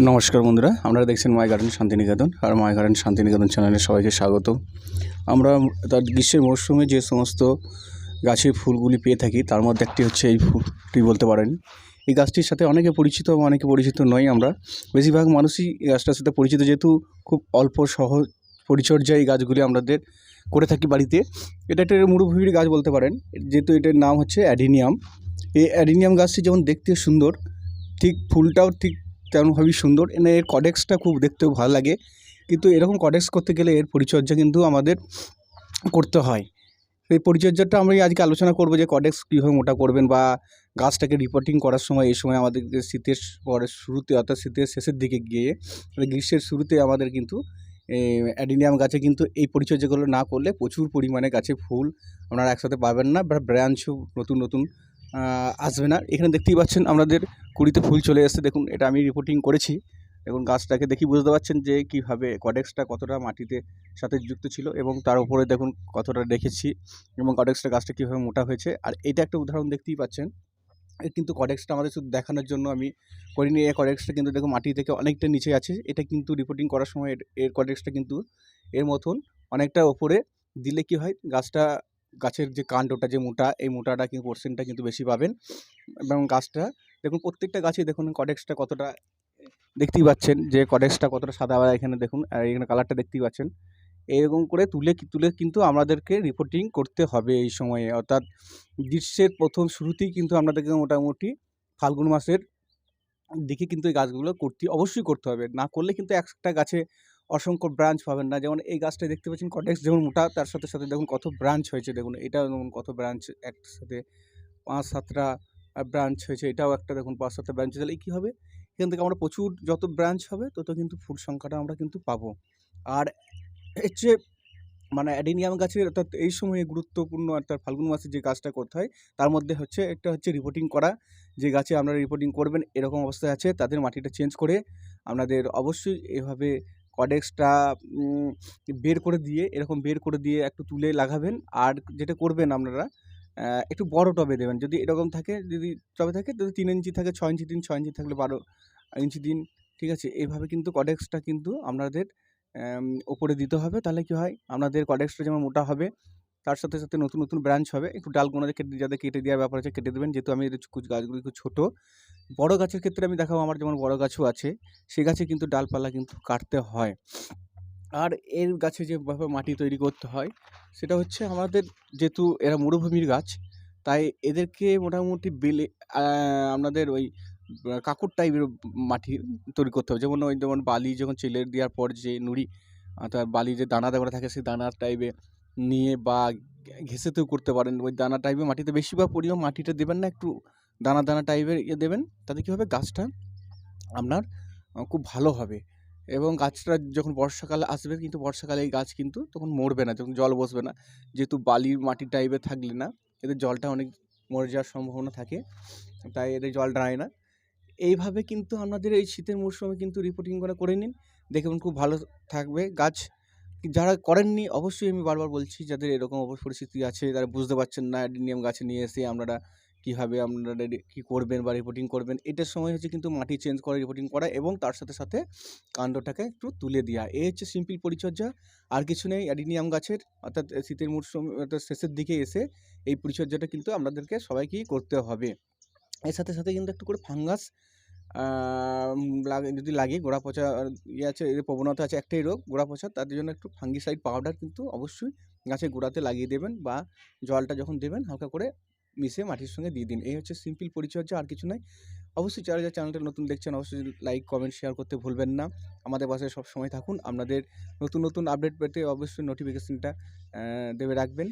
নমস্কার বন্ধুরা, আপনারা দেখছেন মাই গার্ডেন শান্তিনিকেতন আর মাই গার্ডেন শান্তিনিকেতন চ্যানেলে সবাইকে স্বাগত। আমরা তার গ্রীষ্মের মরশুমে যে সমস্ত গাছের ফুলগুলি পেয়ে থাকি, তার মধ্যে একটি হচ্ছে এই ফুলটি বলতে পারেন। এই গাছটির সাথে অনেকে পরিচিত এবং অনেকে পরিচিত নয় আমরা। বেশিরভাগ মানুষই এই গাছটার সাথে পরিচিত, যেহেতু খুব অল্প সহজ পরিচর্যা এই গাছগুলি আমাদের করে থাকি বাড়িতে। এটা একটা মরুভূমির গাছ বলতে পারেন, যেহেতু এটার নাম হচ্ছে অ্যাডিনিয়াম। এই অ্যাডিনিয়াম গাছটি যেমন দেখতে সুন্দর, ঠিক ফুলটাও ঠিক তেমনভাবেই সুন্দর। এনে এর কডেক্সটা খুব দেখতেও ভালো লাগে। কিন্তু এরকম কডেক্স করতে গেলে এর পরিচর্যা কিন্তু আমাদের করতে হয়। এই পরিচর্যাটা আমরা আজকে আলোচনা করব যে কডেক্স কীভাবে মোটা করবেন বা গাছটাকে রিপোর্টিং করার সময় এই সময় আমাদের শীতের পরে শুরুতে অর্থাৎ শীতের শেষের দিকে গিয়ে মানে গ্রীষ্মের শুরুতে আমাদের কিন্তু অ্যাডিনিয়াম গাছে কিন্তু এই পরিচর্যাগুলো না করলে প্রচুর পরিমাণে গাছে ফুল আপনারা একসাথে পাবেন না। বা ব্রাঞ্চও নতুন নতুন আসবে না। এখানে দেখতেই পাচ্ছেন আমাদের কুড়িতে ফুল চলে এসেছে। দেখুন, এটা আমি রিপোর্টিং করেছি। দেখুন, গাছটাকে দেখি বুঝতে পারছেন যে কীভাবে কডেক্সটা কতটা মাটিতে সাথে যুক্ত ছিল এবং তার উপরে দেখুন কতটা রেখেছি এবং কডেক্সটা গাছটা কীভাবে মোটা হয়েছে। আর এটা একটা উদাহরণ দেখতেই পাচ্ছেন। কিন্তু কডেক্সটা আমাদের শুধু দেখানোর জন্য আমি করিনি। এই কডেক্সটা কিন্তু দেখুন মাটি থেকে অনেকটা নিচে আছে। এটা কিন্তু রিপোর্টিং করার সময় এর- কডেক্সটা কিন্তু এর মতন অনেকটা ওপরে দিলে কি হয়? গাছটা গাছের যে কাণ্ডটা, যে মোটা, এই মোটাটা কিন্তু পোর্শনটা কিন্তু বেশি পাবেন। এবং গাছটা, দেখুন প্রত্যেকটা গাছে দেখুন কডেক্সটা কতটা, দেখতেই পাচ্ছেন যে কডেক্সটা কতটা সাদা এখানে দেখুন, আর এখানে কালারটা দেখতেই পাচ্ছেন। এরকম করে তুলে তুলে কিন্তু আমাদেরকে রিপোর্টিং করতে হবে এই সময়ে। অর্থাৎ গ্রীষ্মের প্রথম শুরুতেই কিন্তু আপনাদেরকে মোটামুটি ফাল্গুন মাসের দিকে কিন্তু এই গাছগুলো করতে, অবশ্যই করতে হবে। না করলে কিন্তু একটা গাছে অসংখ্য ব্রাঞ্চ পাবেন না। যেমন এই গাছটা দেখতে পাচ্ছেন কটেক্স যেমন মোটা, তার সাথে সাথে দেখুন কত ব্রাঞ্চ হয়েছে। দেখুন, এটাও দেখুন কত ব্রাঞ্চ একসাথে পাঁচ সাতটা ব্রাঞ্চ হয়েছে। এটাও একটা দেখুন পাঁচ সাতটা ব্রাঞ্চ তাহলে কী হবে? এখান থেকে আমরা প্রচুর যত ব্রাঞ্চ হবে, তত কিন্তু ফুল সংখ্যাটা আমরা কিন্তু পাবো। আর হচ্ছে মানে অ্যাডিনিয়াম গাছের অর্থাৎ এই সময়ে গুরুত্বপূর্ণ অর্থাৎ ফাল্গুন মাসে যে গাছটা করতে হয়, তার মধ্যে হচ্ছে একটা হচ্ছে রিপোর্টিং করা। যে গাছে আপনারা রিপোর্টিং করবেন, এরকম অবস্থায় আছে, তাদের মাটিটা চেঞ্জ করে আপনাদের অবশ্যই এভাবে কডেক্সটা বের করে দিয়ে, এরকম বের করে দিয়ে একটু তুলে লাগাবেন। আর যেটা করবেন আপনারা একটু বড় টবে দেবেন। যদি এরকম থাকে, যদি টবে থাকে, যদি তিন ইঞ্চি থাকে, ছয় ইঞ্চি দিন, ছয় ইঞ্চি থাকলে বারো ইঞ্চি দিন, ঠিক আছে? এইভাবে কিন্তু কডেক্সটা কিন্তু আপনাদের ওপরে দিতে হবে। তাহলে কি হয়? আপনাদের কডেক্সটা যেমন মোটা হবে তার সাথে সাথে নতুন নতুন ব্রাঞ্চ হবে। একটু ডালগুলো কেটে, যাদের কেটে দেওয়ার ব্যাপার আছে কেটে দেবেন। যেহেতু আমি গাছগুলি খুব ছোটো, বড় গাছের ক্ষেত্রে আমি দেখাবো আমার যেমন বড় গাছও আছে, সে গাছে কিন্তু ডালপালা কিন্তু কাটতে হয়। আর এর গাছে যেভাবে মাটি তৈরি করতে হয়, সেটা হচ্ছে আমাদের যেহেতু এরা মরুভূমির গাছ, তাই এদেরকে মোটামুটি বেলে আপনাদের ওই কাকর টাইপের মাটি তৈরি করতে হবে। যেমন ওই যেমন বালি যখন চেলে দেওয়ার পর যে নুড়ি অর্থাৎ বালি যে দানা দেওয়া থাকে, সেই দানার টাইপে নিয়ে বা ঘেঁষেতেও করতে পারেন। ওই দানা টাইপের মাটিতে বেশিরভাগ পরিমাণ মাটিটা দেবেন না, একটু দানা দানা টাইপের ইয়ে দেবেন। তাতে কী হবে? গাছটা আপনার খুব ভালো হবে। এবং গাছটা যখন বর্ষাকালে আসবে, কিন্তু বর্ষাকালে এই গাছ কিন্তু তখন মরবে না, যখন জল বসবে না। যেহেতু বালির মাটি টাইপের থাকলে না, এদের জলটা অনেক মরে যাওয়ার সম্ভাবনা থাকে, তাই এদের জল দাঁড়ায় না। এইভাবে কিন্তু আপনাদের এই শীতের মরশুমে কিন্তু রিপোর্টিং করে করে নিন। দেখবেন খুব ভালো থাকবে। গাছ যারা করেননি, অবশ্যই আমি বারবার বলছি, যাদের এরকম পরিস্থিতি আছে, তারা বুঝতে পারছেন না, অ্যাডিনিয়াম গাছে নিয়ে এসে আপনারা কীভাবে আপনারা কী করবেন বা রিপোর্টিং করবেন, এটার সময় হচ্ছে কিন্তু মাটি চেঞ্জ করা রিপোর্টিং করা এবং তার সাথে সাথে কাণ্ডটাকে একটু তুলে দেওয়া এই হচ্ছে সিম্পল পরিচর্যা, আর কিছু নেই, অ্যাডিনিয়াম গাছের অর্থাৎ শীতের মরশুম অর্থাৎ শেষের দিকে এসে এই পরিচর্যাটা কিন্তু আপনাদেরকে সবাইকেই করতে হবে। এর সাথে সাথে কিন্তু একটু করে ফাঙ্গাস লাগে, যদি লাগে গোড়া পচা ইয়ে আছে, এর প্রবণতা আছে একটাই রোগ, গোড়া পচা তাদের জন্য একটু ফাঙ্গিসাইড পাউডার কিন্তু অবশ্যই গাছের গোড়াতে লাগিয়ে দেবেন বা জলটা যখন দেবেন হালকা করে মিশিয়ে মাটির সঙ্গে দিয়ে দিন। এই হচ্ছে সিম্পল পরিচর্যা, আর কিছু নয়। অবশ্যই যারা যারা চ্যানেলটা নতুন দেখছেন, অবশ্যই লাইক কমেন্ট শেয়ার করতে ভুলবেন না। আমাদের পাশে সব সময় থাকুন। আপনাদের নতুন নতুন আপডেট পেতে অবশ্যই নোটিফিকেশনটা দেবে রাখবেন।